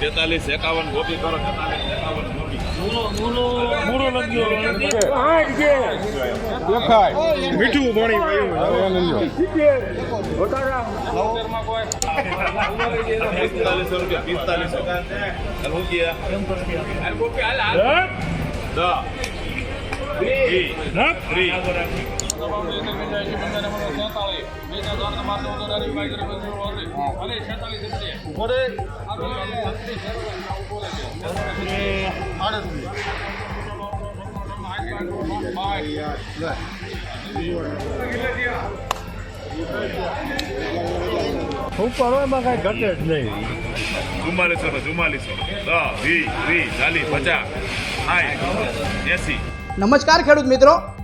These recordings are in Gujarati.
તેતાલીસ એકાવન ગોપી કરો તેતાલીસ એકાવન ગોપી. મીઠું પાણી પિસ્તાલીસો રૂપિયા. પિસ્તાલીસો હું ગયા દસ. ત્રીસ ઉપરમાં કઈ ઘટે જ નહીં ચુમ્માલીસો ને ચુમ્માલીસો દસ વીસ વીસ ચાલીસ પચાસ સાઠ એસી નમસ્કાર ખેડૂત મિત્રો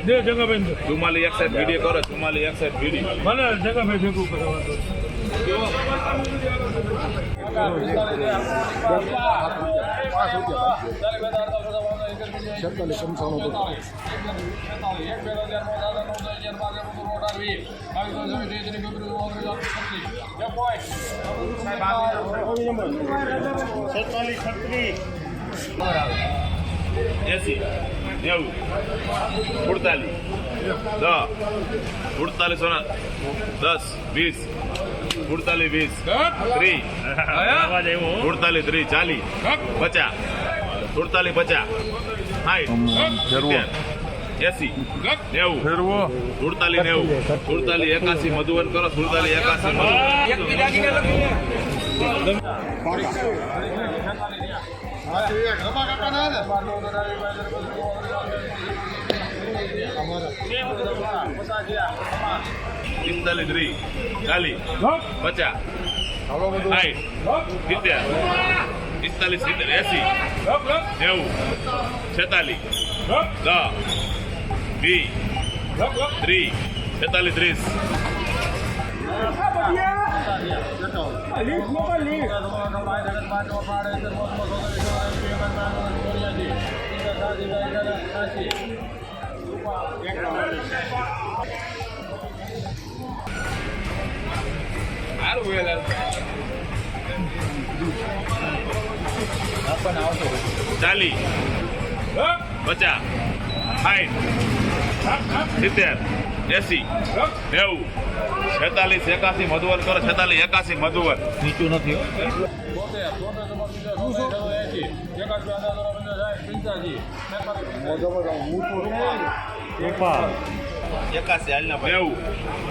દે જગાભાઈ એક સાઈડ વીડિયો કરો ચુમ્માલીસ એક સાઈડ વીડિયો મને જગાભાઈ ભેગું કરવા એસી. નેવું સુડતાલીસ દસ સુડતાલીસ ના દસ વીસ સુડતાલીસ વીસ ત્રીસ સુડતાલીસ ત્રીસ ચાલીસ પચાસ સુડતાલીસ પચાસ સાઠ એસી નેવું સુડતાલીસ નેવું સુડતાલીસ એકાસી મધુવન કરો સુડતાલીસ એકાસી મધુવન પિસ્તાલીસ ત્રીસ ચાલીસ પચાસ સાઠ સિત્તેર પિસ્તાલીસ સિત્તેર એસી નેવું છેતાલીસ દસ વીસ ત્રીસ છેતાલીસ ત્રીસ ચાલીસ પચાસ. સાઠ સિત્તેર. એસી. નેવું. છેતાલીસ, એકાસી, મધુવર કરો. છેતાલીસ, એકાસી, મધુવર. નીચું નથી એકાસી હાલના નેવું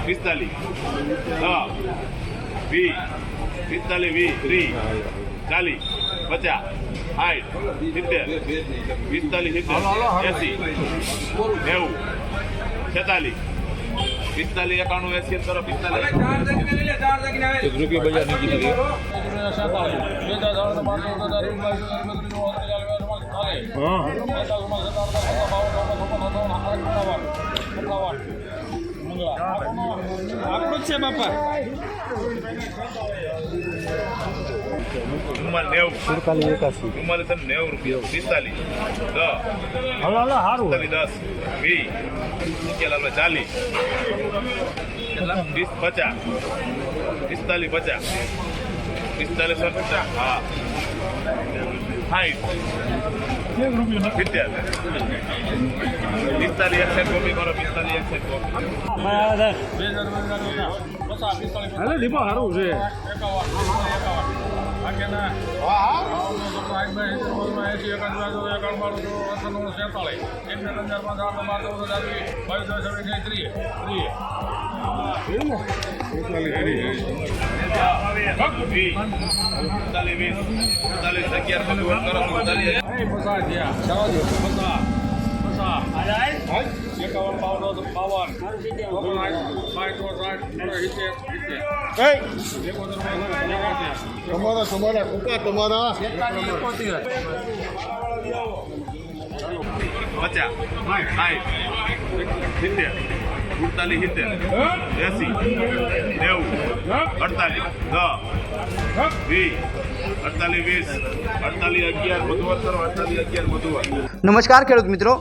પિસ્તાલીસ દસ વીસ પિસ્તાલીસ વીસ ત્રીસ ચાલીસ પચાસ સાઠ સિત્તેર પિસ્તાલીસ સિત્તેર એસી નેવું છેતાલીસ પિસ્તાલીસ એકાણું એસી કરો પિસ્તાલીસ રૂપિયા બજાર નીકળી આપણું જ છે બાપા સુડતાલીસ એકાસી ચુમ્માલીસ અને નેવું રૂપિયા પિસ્તાલીસ દસ હલો હલો સારું દસ વીસ આપણે ચાલીસ વીસ પચાસ પિસ્તાલીસ પચાસ પિસ્તાલીસ પચાસ હા સાઠ હાલે લીંબો સારું છે વીસ પિસ્તાલીસ વીસ પિસ્તાલીસ અગિયાર ભગવાન કરો પિસ્તાલીસ એકાવન બાવન બાવન સાઠ સાઠ તમારા તમારા કુકા તમારા પચાસ સાઠ સિત્તેર સુડતાલીસ સિત્તેર એસી નેવું અડતાલીસ દસ વીસ નમસ્કાર ખેડૂત મિત્રો.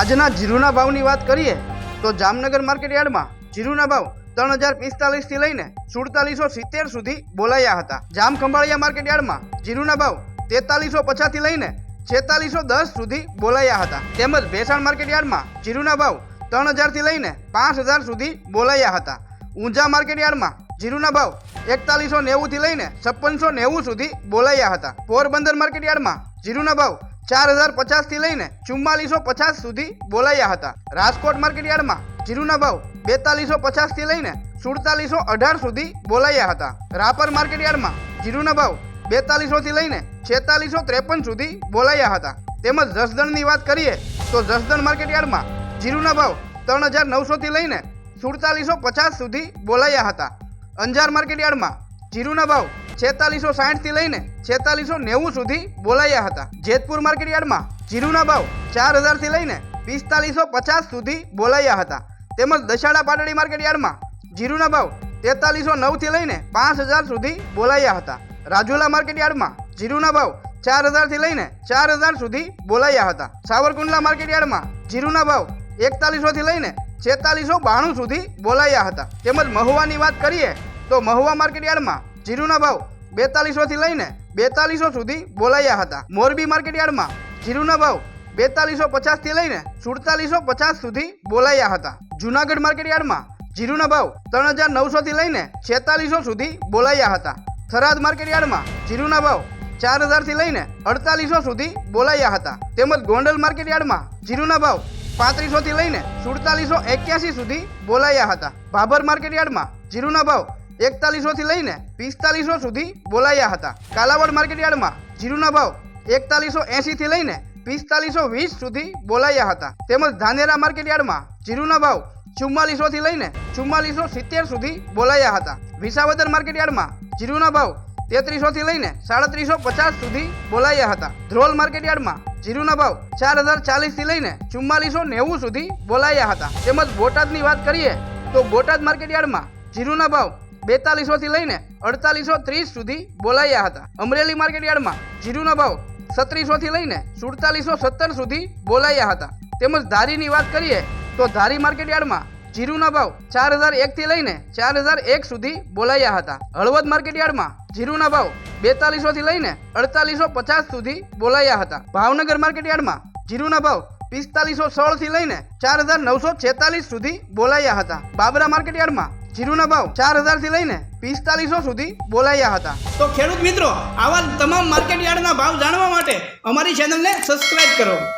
આજના જીરુના ભાવની વાત કરીએ, તો જામનગર માર્કેટ યાર્ડમાં જીરુના ભાવ ત્રણ હજાર પિસ્તાલીસથી લઈને સુડતાલીસો સિત્તેર સુધી બોલાયા હતા. જામ ખંભાળિયા માર્કેટ યાર્ડમાં જીરુના ભાવ તેતાલીસો પચાસથી લઈને છેતાલીસો દસ સુધી બોલાયા હતા. તેમજ ભેસાણ માર્કેટ યાર્ડમાં જીરુના ભાવ ત્રણ હજારથી લઈને પાંચ હજાર સુધી બોલાયા હતા. ઊંઝા માર્કેટ યાર્ડમાં જીરુના ભાવ એકતાલીસો નેવુંથી લઈને છપ્પનસો નેવું સુધી બોલાયા હતા. પોરબંદર માર્કેટ યાર્ડમાં જીરુના ભાવ ચાર હજાર પચાસથી લઈને ચુમ્માલીસો પચાસ સુધી બોલાયા હતા. રાજકોટ માર્કેટ યાર્ડમાં જીરુના ભાવ બેતાલીસો પચાસથી લઈને સુડતાલીસો અઢાર સુધી બોલાયા હતા. રાપર માર્કેટ યાર્ડમાં જીરુના ભાવ બેતાલીસોથી લઈને છેતાલીસો ત્રેપન સુધી બોલાયા હતા. તેમજ જસદણની વાત કરીએ, તો જસદણ માર્કેટયાર્ડમાં જીરુના ભાવ ત્રણ હજાર નવસોથી લઈને સુડતાલીસો પચાસ સુધી બોલાયા હતા. અંજાર માર્કેટ યાર્ડમાં જીરુના ભાવ છેતાલીસો સાઠથી લઈને છેતાલીસો નેવું સુધી બોલાયા હતા. જેતપુર માર્કેટ યાર્ડમાં જીરુના ભાવ ચાર હજારથી લઈને પિસ્તાલીસો પચાસ સુધી બોલાયા હતા. તેમજ દશાડા પાટડી માર્કેટ યાર્ડમાં જીરુના ભાવ તેતાલીસો નવથી લઈને પાંચ હજાર સુધી બોલાયા હતા. રાજુલા માર્કેટ યાર્ડમાં જીરુના ભાવ ચાર હજારથી લઈને ચાર હજાર સુધી બોલાયા હતા. સાવરકુંડલા માર્કેટ યાર્ડમાં જીરુના ભાવ એકતાલીસોથી લઈને છેતાલીસો બાણું સુધી બોલાયા હતા. તેમજ મહુવાની વાત કરીએ તો મહુવા માર્કેટ યાર્ડમાં જીરુના ભાવ બેતાલીસોથી લઈને બેતાલીસો સુધી બોલાયા હતા. મોરબી માર્કેટ યાર્ડમાં જીરુના ભાવ બેતાલીસો પચાસથી લઈને સુડતાલીસો પચાસ સુધી બોલાયા હતા. જુનાગઢ માર્કેટ યાર્ડમાં જીરુના ભાવ ત્રણ હજાર નવસોથી લઈને છેતાલીસો સુધી બોલાયા હતા. થરાદ માર્કેટ યાર્ડમાં જીરુના ભાવ ચાર હજારથી લઈને અડતાલીસો સુધી બોલાયા હતા. તેમજ ગોંડલ માર્કેટ યાર્ડમાં જીરુના ભાવ પાંત્રીસોથી લઈને સુડતાલીસો એક્યાસી સુધી બોલાયા હતા. ભાભર માર્કેટ યાર્ડમાં જીરુના ભાવ એકતાલીસોથી લઈને પિસ્તાલીસો સુધી બોલાયા હતા. કાલાવડ માર્કેટ યાર્ડમાં જીરુના ભાવ એકતાલીસો એંશીથી લઈને પિસ્તાલીસો વીસ સુધી બોલાયા હતા. તેમજ ધાનેરા માર્કેટ યાર્ડમાં જીરુના ભાવ ચુમ્માલીસોથી લઈને ચુમ્માલીસો સિત્તેર સુધી બોલાયા હતા. વિસાવદર માર્કેટ યાર્ડમાં જીરુના ભાવ તેત્રીસોથી લઈને સાડત્રીસો પચાસ સુધી બોલાયા હતા. ધ્રોલ માર્કેટ યાર્ડમાં જીરુના ભાવ ચાર હજાર ચાલીસથી લઈને ચુમ્માલીસો નેવું સુધી બોલાયા હતા. તેમજ બોટાદની વાત કરીએ તો બોટાદ માર્કેટ યાર્ડમાં જીરુના ભાવ બેતાલીસોથી લઈને અડતાલીસો ત્રીસ સુધી બોલાયા હતા. અમરેલી માર્કેટ યાર્ડમાં જીરુના ભાવ સત્રીસોથી લઈને સુડતાલીસો સત્તર સુધી બોલાયા હતા. તેમજ ધારીની વાત કરીએ તો ધારી માર્કેટ યાર્ડમાં જીરુના ભાવ ચાર હજાર એકથી લઈને ચાર હજાર એક સુધી બોલાયા હતા. હળવદ માર્કેટ યાર્ડમાં જીરુના ભાવ બેતાલીસોથી લઈને અડતાલીસો પચાસ સુધી બોલાયા હતા. ભાવનગર માર્કેટયાર્ડમાં જીરુના ભાવ પિસ્તાલીસો સોળથી લઈને ચાર હજાર નવસો છેતાલીસ સુધી બોલાયા હતા. બાબરા માર્કેટયાર્ડમાં જીરુના ભાવ ચાર હજારથી લઈને પિસ્તાલીસો સુધી બોલાયા હતા. તો ખેડૂત મિત્રો, આવા તમામ માર્કેટ યાર્ડના ભાવ જાણવા માટે અમારી ચેનલને સબસ્ક્રાઇબ કરો.